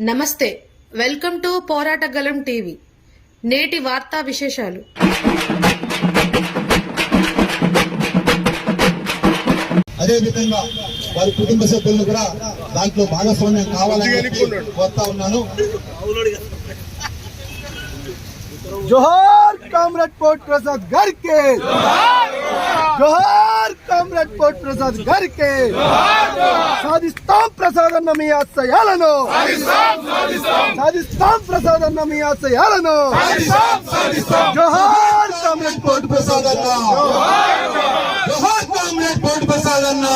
నమస్తే welcome to పోరాటగలం TV. నేటి వార్తా విశేషాలు. అదేవిధంగా వారి కుటుంబ సభ్యులను కూడా దాంట్లో భాగస్వామ్యం కావాలని కోరుతా ఉన్నాను. జోహార్ కామ్రేడ్ పోట్ ప్రసాద్ గారికి. జోహార్! ಸಮ್ರಾಟ್ ಕೋಟ್ ಪ್ರಸಾದ್ ಗಾರ್ಕೆ ಸಾಧಿಸ್ತಾಂ ಪ್ರಸಾದ ನಮಿಯಾಸ ಯಾಲನು ಸಾಧಿಸ್ತಾಂ ಪ್ರಸಾದ ನಮಿಯಾಸ ಯಾಲನು ಜೋಹಾರ್ ಸಮ್ರಾಟ್ ಕೋಟ್ ಪ್ರಸಾದ್ ಅನ್ನ ಜೋಹಾರ್ ಸಮ್ರಾಟ್ ಕೋಟ್ ಪ್ರಸಾದ್ ಅನ್ನ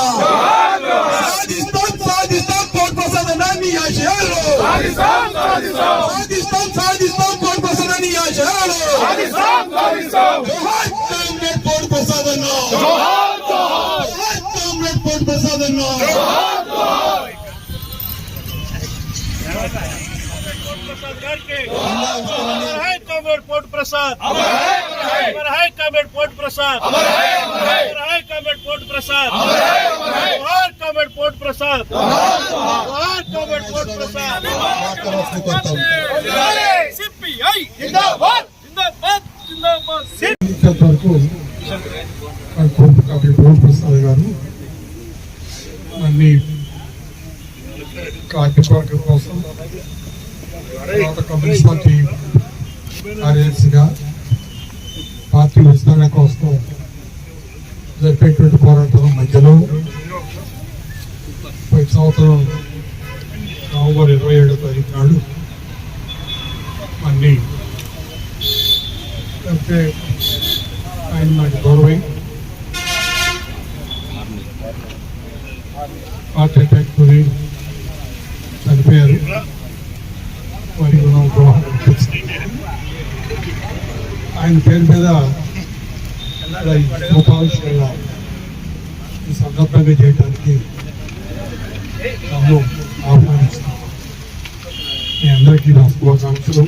ಸಾಧಿಸ್ತಾಂ ಸಾಧಿಸ್ತಾಂ ಕೋಟ್ ಪ್ರಸಾದ ನಮಿಯಾಸ ಯಾಲನು ಸಾಧಿಸ್ತಾಂ ಸಾಧಿಸ್ತಾಂ ಸಾಧಿಸ್ತಾಂ ಕೋಟ್ ಪ್ರಸಾದ ನಮಿಯಾಸ ಯಾಲನು ಸಾಧಿಸ್ತಾಂ ಸಾಧಿಸ್ತಾಂ ಜೋಹಾರ್ ప్రసాద్ అన్న పోటు ప్రసాద్ కామెడ్ పోటు ప్రసాద్ కామెడ్ పోటు ప్రసాద్ కామెడ్ పోటు ప్రసాద్ కామెడ్ పోటు ప్రసాద్ సిపిఐ జిందాబాద్ జిందాబాద్ జిందాబాద్ వరకు పోటు ప్రసాద్ గారు అన్ని కార్యక్రమాల కోసం తర్వాత కమ్యూనిస్ట్ పార్టీ కార్యదర్శిగా పార్టీ విస్తరణ కోసం జరిపేటువంటి పోరాటం మధ్యలో పోయిన సంవత్సరం నవంబర్ ఇరవై ఏడో తారీఖు నాడు అన్ని అంటే ఆయన నాకు గౌరవం. ఫ్యాక్టరీ చనిపోయారు వారికి మనం ద్రోహం ఆయన పేరు మీద ఇక్కడ ఈ ఈ సందర్భంగా చేయడానికి నన్ను ఆహ్వానిస్తున్నాను మీ అందరికీ నా శుభాకాంక్షలు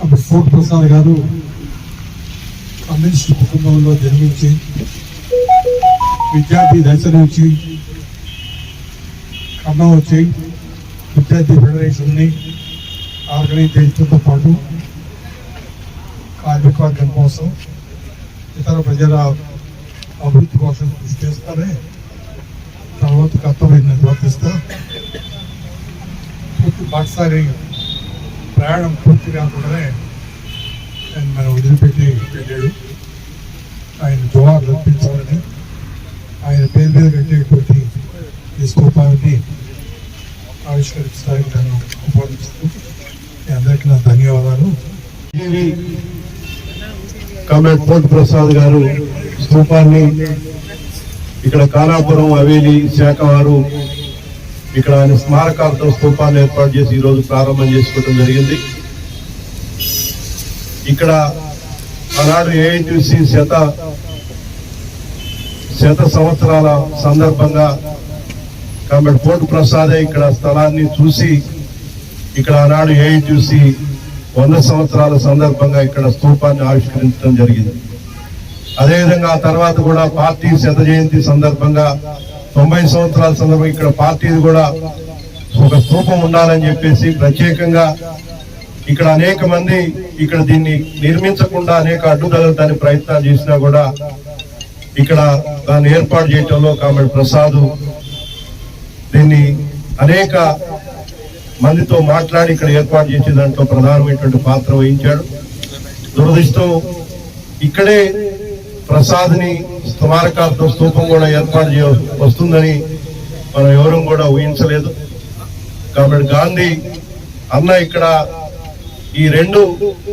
అప్పుడు కోటి ప్రసాద్ గారు కమ్యూనిస్ట్ కుటుంబంలో జన్మించి విద్యార్థి దశ నుంచి ఖమ్మం వచ్చి విద్యార్థి ఫెడరేషన్ని ఆర్గనైజ్ చేయడంతో పాటు కార్మికవర్గం కోసం ఇతర ప్రజల అభివృద్ధి కోసం కృషి చేస్తారే. తర్వాత కర్తవ్యం నిర్వర్తిస్తా. పూర్తి బాటసారి ప్రయాణం పూర్తి కాకుండానే ఆయన మనం వదిలిపెట్టి వెళ్ళాడు. ఆయన జోహార్ అర్పించాలని ఆయన పేరు మీద కట్టేటువంటి ఈ స్తూపాన్ని నన్ను మీ అందరికీ నా ధన్యవాదాలు కామ్రేడ్ పోత్ ప్రసాద్ గారు స్థూపాన్ని ఇక్కడ కానాపురం హవేలీ శాఖ వారు ఇక్కడ ఆయన స్మారకార్థం స్థూపాన్ని ఏర్పాటు చేసి ఈరోజు ప్రారంభం చేసుకోవడం జరిగింది. ఇక్కడ ఆనాడు ఏఐటిసి శత శత సంవత్సరాల సందర్భంగా కాబట్టి పోర్ట్ ప్రసాదే ఇక్కడ స్థలాన్ని చూసి ఇక్కడ ఆనాడు చూసి వంద సంవత్సరాల సందర్భంగా ఇక్కడ స్థూపాన్ని ఆవిష్కరించడం జరిగింది. అదేవిధంగా ఆ తర్వాత కూడా పార్టీ శత జయంతి సందర్భంగా తొంభై సంవత్సరాల సందర్భంగా ఇక్కడ పార్టీది కూడా ఒక స్థూపం ఉండాలని చెప్పేసి ప్రత్యేకంగా ఇక్కడ అనేక మంది ఇక్కడ దీన్ని నిర్మించకుండా అనేక అడ్డుదలలు దాని ప్రయత్నాలు చేసినా కూడా ఇక్కడ దాన్ని ఏర్పాటు చేయటంలో కామెడి ప్రసాద్ దీన్ని అనేక మందితో మాట్లాడి ఇక్కడ ఏర్పాటు చేసే దాంట్లో ప్రధానమైనటువంటి పాత్ర వహించాడు. దురదృష్టం ఇక్కడే ప్రసాద్ని స్మారకార్థం స్తూపం కూడా ఏర్పాటు చేయ వస్తుందని మనం ఎవరూ కూడా ఊహించలేదు. కాబట్టి గాంధీ అన్న ఇక్కడ ఈ రెండు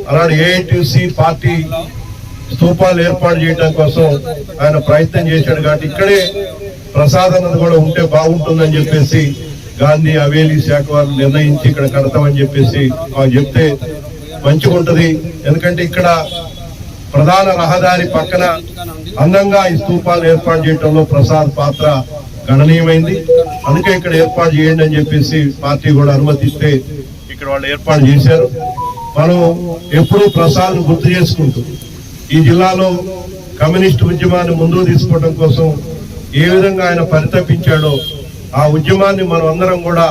అలాంటి ఏఐటిసి పార్టీ స్తూపాలు ఏర్పాటు చేయడం కోసం ఆయన ప్రయత్నం చేశాడు కాబట్టి ఇక్కడే ప్రసాదం కూడా ఉంటే బాగుంటుందని చెప్పేసి గాంధీ అవేలీ శాఖ వారు నిర్ణయించి ఇక్కడ కడతామని చెప్పేసి చెప్తే మంచిగా ఉంటుంది. ఎందుకంటే ఇక్కడ ప్రధాన రహదారి పక్కన అందంగా ఈ స్థూపాలు ఏర్పాటు చేయడంలో ప్రసాద్ పాత్ర గణనీయమైంది. అందుకే ఇక్కడ ఏర్పాటు చేయండి అని చెప్పేసి పార్టీ కూడా అనుమతిస్తే ఇక్కడ వాళ్ళు ఏర్పాటు చేశారు. మనం ఎప్పుడూ ప్రసాద్ గుర్తు చేసుకుంటూ ఈ జిల్లాలో కమ్యూనిస్ట్ ఉద్యమాన్ని ముందుకు తీసుకోవడం కోసం ఏ విధంగా ఆయన పరితపించాడో ఆ ఉద్యమాన్ని మనం అందరం కూడా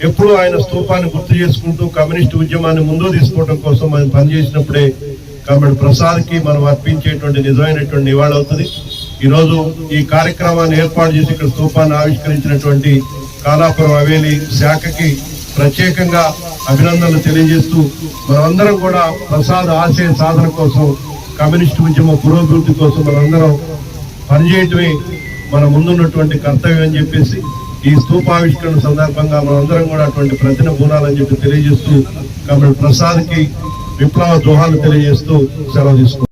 ఎప్పుడు ఆయన స్తూపాన్ని గుర్తు చేసుకుంటూ కమ్యూనిస్ట్ ఉద్యమాన్ని ముందుకు తీసుకోవడం కోసం మనం పనిచేసినప్పుడే కాబట్టి ప్రసాద్కి మనం అర్పించేటువంటి నిజమైనటువంటి నివాళవుతుంది ఈరోజు ఈ కార్యక్రమాన్ని ఏర్పాటు చేసి ఇక్కడ స్తూపాన్ని ఆవిష్కరించినటువంటి కాలాపురం హవేలి శాఖకి ప్రత్యేకంగా అభినందనలు తెలియజేస్తూ మనమందరం కూడా ప్రసాద్ ఆశయ సాధన కోసం కమ్యూనిస్ట్ ఉద్యమ పురోభివృద్ధి కోసం మనందరం పనిచేయటమే మన ముందున్నటువంటి కర్తవ్యం అని చెప్పేసి ఈ స్థూపావిష్కరణ సందర్భంగా మనందరం కూడా అటువంటి ప్రతిన పూనాలని చెప్పి తెలియజేస్తూ కాబట్టి ప్రసాద్కి విప్లవ దోహాలు తెలియజేస్తూ సెలవు తీసుకుంటాం